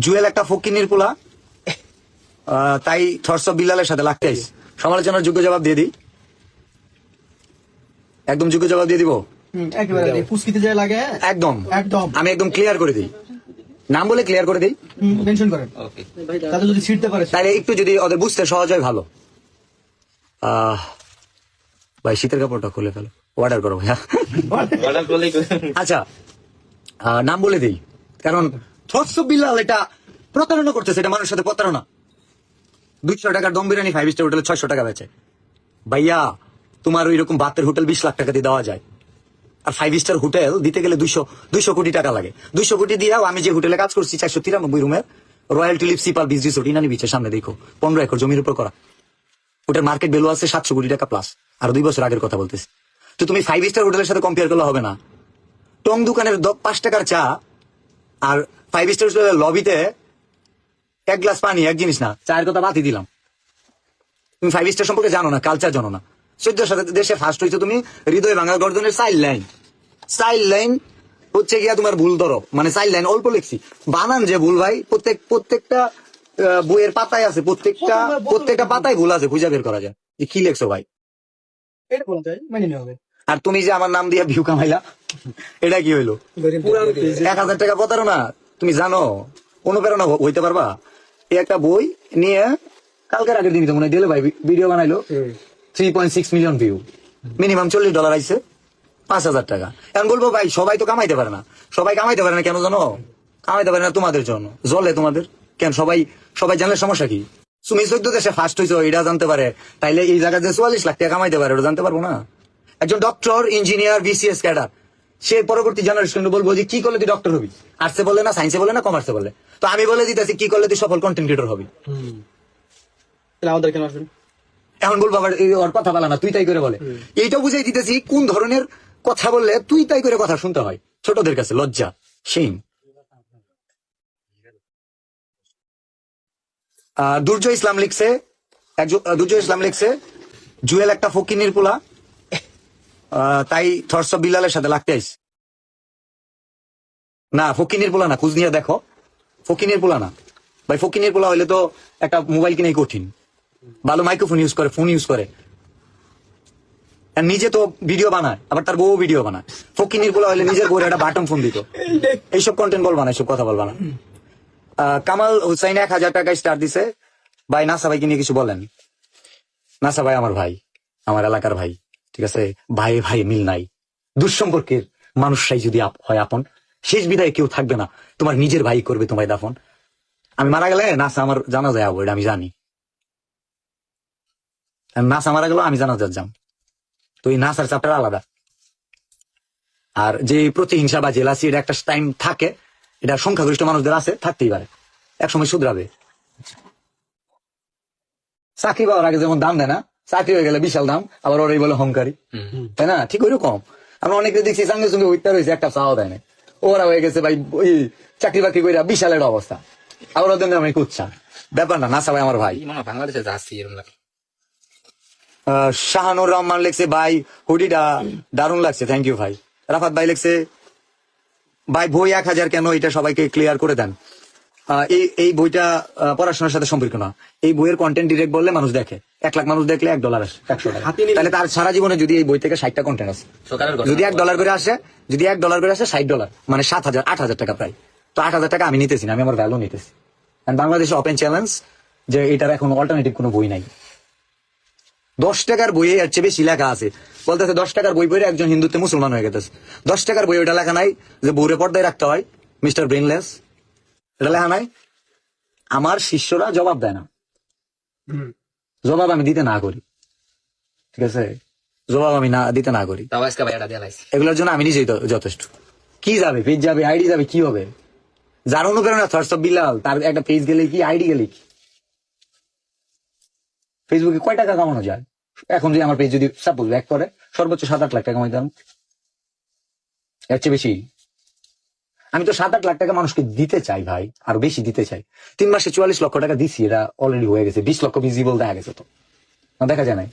জুয়েল একটা ফকিনির পোলা। তাই থরস বিল্লালের সাথে লাগতে আইস সমালোচনার যোগ্য জবাব দিয়ে দিই। একদম যোগ্য জবাব দিয়ে দিব? একদম। একদম। আমি একদম ক্লিয়ার করে দিই। নাম বলে ক্লিয়ার করে দিই? মেনশন করেন। তাদের যদি ছিটতে পারে তাহলে একটু যদি ওদের বুঝতে সহজ হয় ভালো। আহ, ভাই শীতের কাপড়টা খুলে ফেলো। অর্ডার করো ভাইয়া। অর্ডার করলেই আচ্ছা আহ, নাম বলে দিই। কারণ বিল্লাল এটা প্রতারণা করতেছে, এটা মানুষের সাথে প্রতারণা। দুইশো টাকার দম বিরিয়ানি ফাইভ স্টার হোটেলে ছয়শো টাকা বেচে। ভাইয়া, তোমার ওই রকম বাতের হোটেল বিশ লাখ টাকা দিয়ে দেওয়া যায়। আর ফাইভ স্টার হোটেল দিতে গেলে দুইশো দুইশো কোটি টাকা লাগে। দুইশো কোটি দিয়েও আমি যে হোটেলে কাজ করছি, চারশো তিরানব্বই রুমের Royal Tulip Sea Pearl Beach Resort Inani বিচের সামনে দেখো, পনেরো একর জমির উপর করা। ওটার মার্কেট ভ্যালু আছে সাতশো কোটি টাকা প্লাস আর দুই বছর আগের কথা বলতেছি। তো তুমি ফাইভ স্টার হোটেলের সাথে কম্পেয়ার করলে হবে না। টং দোকানের পাঁচ টাকার চা আর ফাইভ স্টার হোটেলের লবিতে এক গ্লাস পানি এক জিনিস না চায়ের কথা বাতি দিলাম। তুমি ফাইভ স্টার সম্পর্কে জানো না কালচার জানো না। সদ্য সাথে দেশে ফার্স্ট হয়েছে তুমি হৃদয় ভাঙা গর্জনের সাইড লাইন সাইড লাইন হচ্ছে গিয়া তোমার ভুল ধরো মানে সাইড লাইন অল্প লিখছি। বানান যে ভুল ভাই প্রত্যেক প্রত্যেকটা বইয়ের পাতায় আছে প্রত্যেকটা প্রত্যেকটা পাতায় ভুল আছে খুঁজে বের করা যায়। যে কি লেখছো ভাই? আর তুমি যে আমার নাম দিয়ে ভিউ কামাইলা এটা কি হইল? এক হাজার টাকা প্রতারণা। তুমি জানো অনুপ্রেরণা হইতে পারবা? এই একটা বই নিয়ে কালকের আগের দিন তো মনে দিলে ভাই ভিডিও বানাইলো three point six million view minimum চল্লিশ ডলার আইছে পাঁচ হাজার টাকা। এখন বলব ভাই সবাই তো কামাইতে পারে না। সবাই কামাইতে পারে না কেন জানো? কামাইতে পারে না তোমাদের জন্য। জলে তোমাদের। কেন সবাই সবাই জানলে সমস্যা কি? তুমি চোদ্দ দেশে ফার্স্ট হয়েছো এটা জানতে পারে। তাইলে এই জায়গায় যে চুয়াল্লিশ লাখ টাকা কামাইতে পারে ওটা জানতে পারব না। একজন ডক্টর ইঞ্জিনিয়ার বিসিএস ক্যাডার সে পরবর্তী জেনারেশন বলব যে কি করলে তুই ডক্টর হবি? আর্টসে বলে না সায়েন্সে বলে না কমার্সে বলে তো আমি বলে দিতেছি কি করলে তুই সফল কন্টেন্ট ক্রিয়েটর হবি? আমাদের কেন আসবেন? এখন বলব আবার ওর কথা বলা না তুই তাই করে বলে। এইটাও বুঝাই দিতেছি কোন ধরনের কথা বললে তুই তাই করে কথা শুনতে হয়? ছোটদের কাছে লজ্জা সেইম দুর্জয় ইসলাম লিখছে দুর্জয় ইসলাম লিখছে জুয়েল একটা ফকিনির পোলা তাই থরস বিল্লালের সাথে লাগতে আইস। না, ফকিনির পোলা না খুঁজ দেখো। ফকিনির পোলা না। ভাই, ফকিনির পোলা হইলে তো একটা মোবাইল কিনে কঠিন। ভালো মাইক্রোফোন ইউজ করে ফোন ইউজ করে। নিজে তো ভিডিও বানায়, আবার তার বউ ভিডিও বানায়। ফকিনির বলা হলে নিজের বউর একটা বাটন ফোন দিত। এইসব কন্টেন্ট বলবা না, এইসব কথা বলবা না। কামাল হুসাইন এক হাজার টাকা স্টার দিছে। ভাই, নাসা ভাইকে নিয়ে কিছু বলেন। নাসা ভাই, আমার ভাই, আমার এলাকার ভাই। ঠিক আছে? ভাই ভাই, মিল নাই। দুঃসম্পর্কের মানুষরাই যদি হয় আপন, শেষ বিদায় কেউ থাকবে না। তোমার নিজের ভাই করবে তোমায় দাফন। আমি মারা গেলে নাসা আমার জানা যায় আবু আমি জানি। আর নাসা মারা গেল আমি জানা যাম। তো এই নাসার চাপটা আলাদা। আর যে প্রতিহিংসা বা জেলাসি, এটা একটা টাইম থাকে। এটা সংখ্যাগরিষ্ঠ মানুষদের আছে, থাকতেই পারে। এক সময় শুধরাবে। চাকরি পাওয়ার আগে যেমন দাম দেয় না চাকরি হয়ে গেলে বিশাল দাম আবার ওরাই বলে হংকারি। তাই না? ঠিক ওইরকম। আমরা অনেকে দেখছি সঙ্গে সঙ্গে উঠতে রয়েছে একটা চাও দেয় না ওরা হয়ে গেছে ভাই ওই চাকরি বাকরি করে বিশাল একটা অবস্থা। আবার ওদের আমি কুচ্ছা ব্যাপার না নাসা ভাই আমার ভাই। বাংলাদেশে যাচ্ছি এরকম শাহানুর রহমান লেখছে ভাই হুডিটা দারুণ লাগছে থ্যাংক ইউ ভাই। রাফাত ভাই লেখছে ভাই বই এক হাজার কেন? এটা সবাইকে ক্লিয়ার করে দেন। এই এই বইটা পড়াশোনার সাথে সম্পর্ক না। এই বইয়ের কন্টেন্ট ডিরেক্ট বললে মানুষ দেখে। এক লাখ মানুষ দেখলে এক ডলার আসে একশো টাকা। তাহলে তার সারা জীবনে যদি এই বই থেকে ষাটটা কন্টেন্ট আসে যদি এক ডলার করে আসে যদি এক ডলার করে আসে ষাট ডলার মানে সাত হাজার আট হাজার টাকা প্রায়। তো আট হাজার টাকা আমি নিতেছি না আমি আমার ভ্যালু নিতেছি। বাংলাদেশে ওপেন চ্যালেঞ্জ যে এটার এখন অল্টারনেটিভ কোনো বই নাই। দশ টাকার বইয়ে এর চেয়ে বেশি লেখা আছে। বলতেছে দশ টাকার বই পড়ে একজন হিন্দুতে মুসলমান হয়ে গেছে। দশ টাকার বই ওটা লেখা নাই যে বউরে পর্দায় রাখতে হয় মিস্টার ব্রেনলেস এটা লেখা নাই আমার শিষ্যরা জবাব দেয় না। জবাব আমি দিতে না করি। ঠিক আছে? জবাব আমি না দিতে না করি। এগুলোর জন্য আমি নিজেই যথেষ্ট। কি যাবে? পেজ যাবে? আইডি যাবে? কি হবে? যার অনুপ্রেরণা থার্স অফ বিলাল তার একটা পেজ গেলে কি আইডি গেলে কি? ফেসবুকে কয় টাকা কামানো যায়? এখন যদি আমার পেজ যদি সাপোজ ব্যাক করে সর্বোচ্চ সাত আট লাখ টাকা কামাইতাম এর চেয়ে বেশি? আমি তো সাত আট লাখ টাকা মানুষকে দিতে চাই ভাই, আর বেশি দিতে চাই। তিন মাসে চুয়াল্লিশ লক্ষ টাকা দিছি এটা অলরেডি হয়ে গেছে, বিশ লক্ষ ভিজিবল দেখা গেছে তো। দেখা যায় নাই।